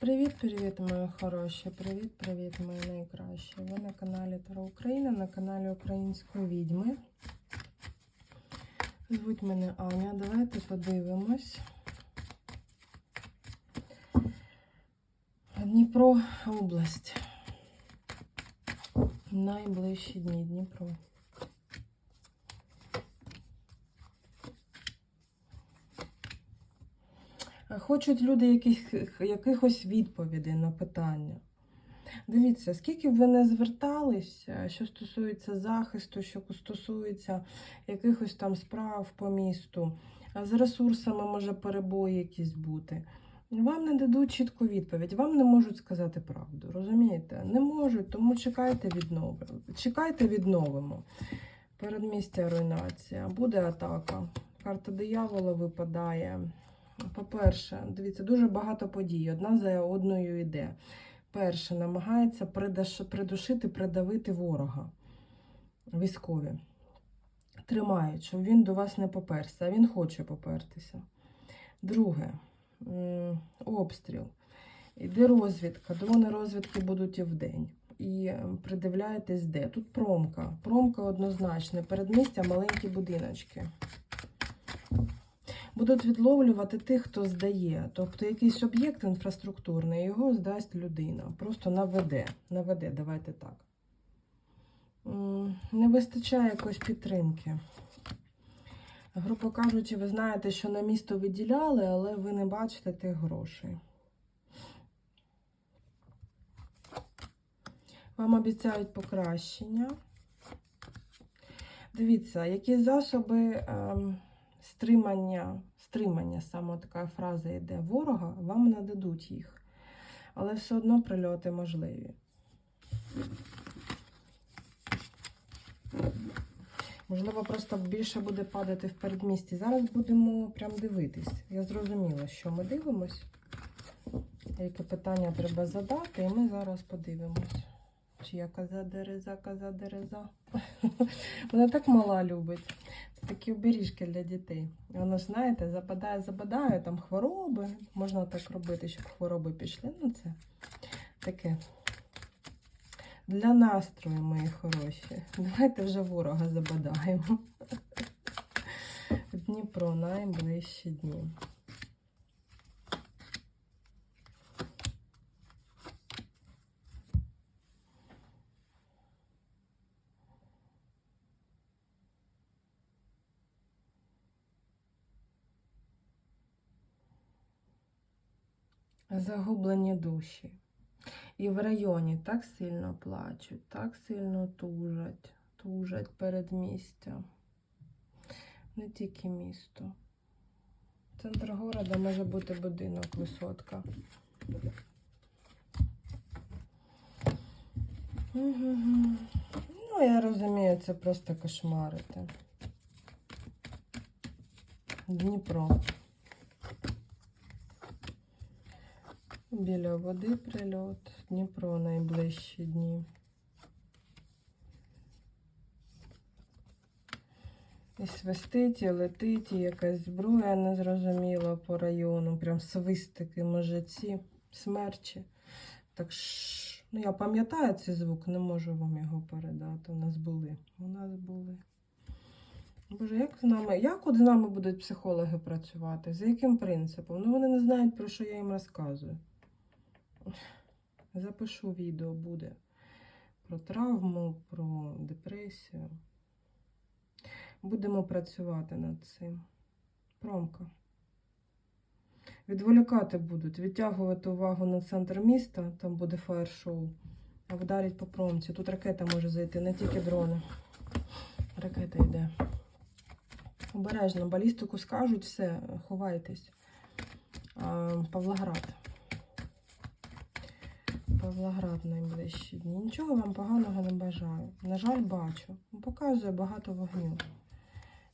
Привіт-привіт, мої хороші! Привіт-привіт, мої найкращі! Ви на каналі Таро Україна, на каналі Української відьми. Звуть мене Аня. Давайте подивимось. Дніпро область. Найближчі дні Дніпро. Хочуть люди яких, якихось відповідей на питання. Дивіться, скільки б ви не зверталися, що стосується захисту, що стосується якихось там справ по місту, з ресурсами може перебої якісь бути. Вам не дадуть чітку відповідь, вам не можуть сказати правду. Розумієте? Не можуть, тому чекайте відновимо. Чекайте, відновимо. Передмістя руйнація. Буде атака. Карта диявола випадає. По-перше, дивіться, дуже багато подій. Одна за одною йде. Перше, намагається придушити, придавити ворога. Військові. Тримають, щоб він до вас не поперся, а він хоче попертися. Друге, обстріл. Іде розвідка. Дрони розвідки будуть і вдень. І придивляєтесь, де. Тут промка. Промка однозначно. Передмістя маленькі будиночки будуть відловлювати тих, хто здає. Тобто якийсь об'єкт інфраструктурний, його здасть людина. Просто наведе. Наведе, давайте так. Не вистачає якоїсь підтримки. Грубо кажучи, ви знаєте, що на місто виділяли, але ви не бачите тих грошей. Вам обіцяють покращення. Дивіться, які засоби ем, стримання, стримання, саме така фраза йде, ворога, вам нададуть їх. Але все одно прильоти можливі. Можливо, просто більше буде падати в передмісті. Зараз будемо прям дивитись. Я зрозуміла, що ми дивимось. Яке питання треба задати, і ми зараз подивимось. Чи я коза дереза, коза дереза. Вона так мала любить. Такі оберіжки для дітей. Воно ж, знаєте, западає, западає, там хвороби. Можна так робити, щоб хвороби пішли. Ну, це таке. Для настрою, мої хороші. Давайте вже ворога забадаємо. Дніпро найближчі дні. Загублені душі. І в районі так сильно плачуть, так сильно тужать, тужать передмістя. Не тільки місто. Центр города може бути будинок, висотка. Ну, я розумію, це просто кошмарити. Дніпро. Біля води прильот, Дніпро найближчі дні. І свистить, і летить, і якась зброя незрозуміла по району. Прям свистики, можеці, смерчі. Так ш... ну я пам'ятаю цей звук, не можу вам його передати. У нас були. У нас були. Боже, як з нами, як от з нами будуть психологи працювати? За яким принципом? Ну вони не знають, про що я їм розказую. Запишу відео буде про травму, про депресію. Будемо працювати над цим. Промка. Відволікати будуть, відтягувати увагу на центр міста, там буде фаєр-шоу, а вдарять по промці. Тут ракета може зайти, не тільки дрони. Ракета йде. Обережно, балістику скажуть, все, ховайтесь. Павлоград. Павлоград найближчі дні. Нічого вам поганого не бажаю. На жаль, бачу. Показує багато вогню.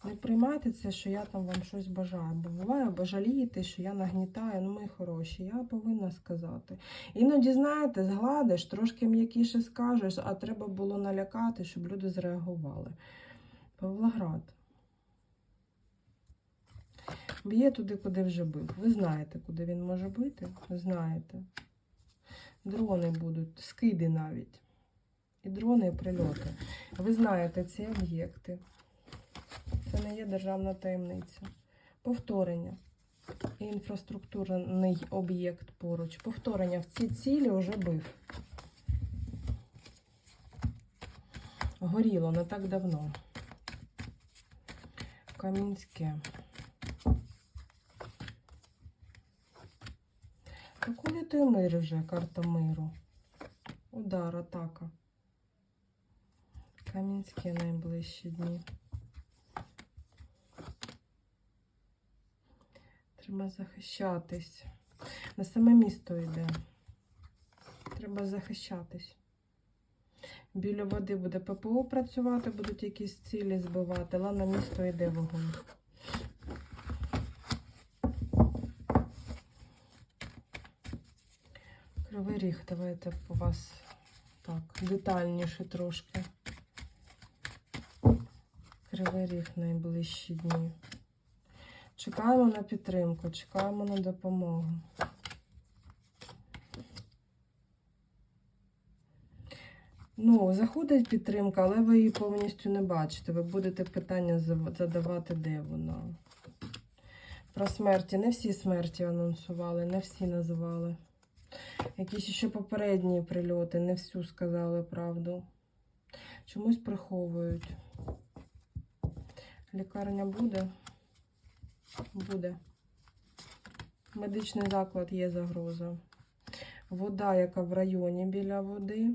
Не приймайте це, що я там вам щось бажаю. Бо буває, бо жалієте, що я нагнітаю. Ну, мої хороші, я повинна сказати. Іноді, знаєте, згладиш, трошки м'якіше скажеш, а треба було налякати, щоб люди зреагували. Павлоград. Б'є туди, куди вже бив. Ви знаєте, куди він може бити? Знаєте. Дрони будуть, скиди навіть. І дрони, і прильоти. Ви знаєте ці об'єкти. Це не є державна таємниця. Повторення. Інфраструктурний об'єкт поруч. Повторення в ці цілі вже бив. Горіло не так давно. Камінське. Коли той мир вже, карта миру. Удар, атака. Камінське найближчі дні. Треба захищатись. На саме місто йде. Треба захищатись. Біля води буде ППО працювати, будуть якісь цілі збивати, але на місто йде вогонь. Кривий ріг, давайте по вас так, детальніше трошки. Кривий ріг найближчі дні. Чекаємо на підтримку, чекаємо на допомогу. Ну, заходить підтримка, але ви її повністю не бачите. Ви будете питання задавати, де вона. Про смерті. Не всі смерті анонсували, не всі називали. Якісь ще попередні прильоти, не всю сказали правду. Чомусь приховують. Лікарня буде? Буде. Медичний заклад є загроза. Вода, яка в районі біля води.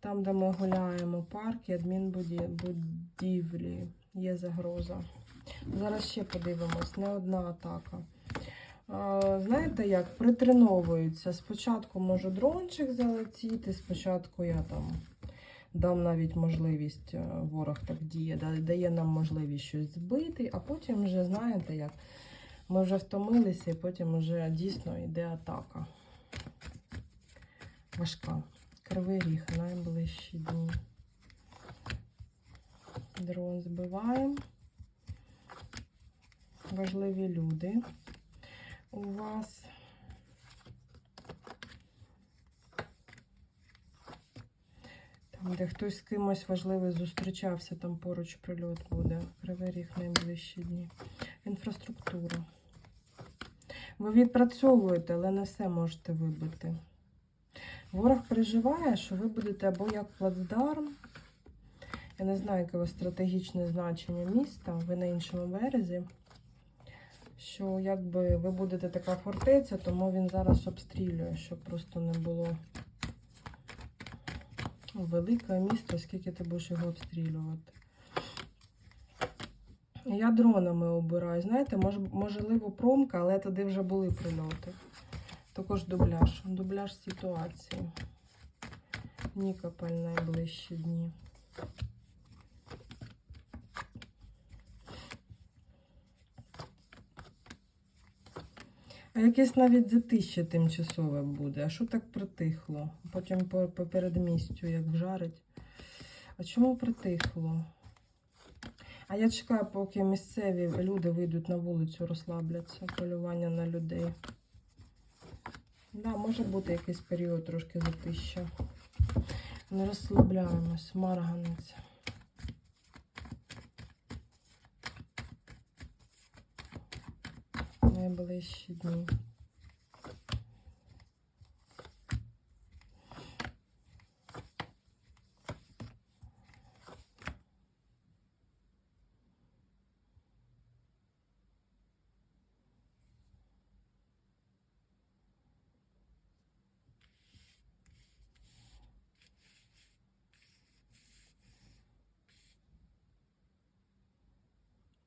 Там, де ми гуляємо, парк і адмінбудівлі. Є загроза. Зараз ще подивимось, не одна атака. Знаєте як, притреновуються. Спочатку може дрончик залетіти, спочатку я там дам навіть можливість, е, ворог так діє, дає нам можливість щось збити, а потім вже, знаєте як, ми вже втомилися і потім вже дійсно йде атака. Важка. Кривий ріг найближчі дні. Дрон збиваємо. Важливі люди у вас. Там, де хтось з кимось важливий зустрічався, там поруч прильот буде. Кривий ріг найближчі дні. Інфраструктура. Ви відпрацьовуєте, але не все можете вибити. Ворог переживає, що ви будете або як плацдарм. Я не знаю, яке у вас стратегічне значення міста, ви на іншому березі. Що якби ви будете така фортеця, тому він зараз обстрілює, щоб просто не було велике місто, скільки ти будеш його обстрілювати. Я дронами обираю. Знаєте, мож, можливо, промка, але туди вже були прильоти. Також дубляж. Дубляж ситуації. Нікополь найближчі дні. Якесь навіть затище тимчасове буде. А що так притихло? Потім по, по передмістю як вжарить. А чому притихло? А я чекаю, поки місцеві люди вийдуть на вулицю, розслабляться. Полювання на людей. Да, може бути якийсь період трошки затища. Не розслабляємось, марганець. Найближчі дні.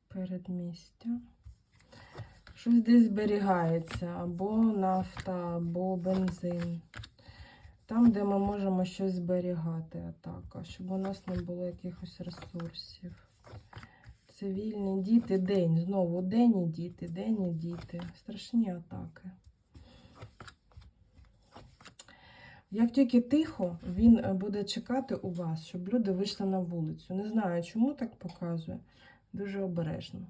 Передмістя. Щось десь зберігається, або нафта, або бензин. Там, де ми можемо щось зберігати, атака, щоб у нас не було якихось ресурсів. Цивільні діти, день. Знову день і діти, день і діти. Страшні атаки. Як тільки тихо, він е, буде чекати у вас, щоб люди вийшли на вулицю. Не знаю, чому так показує. Дуже обережно.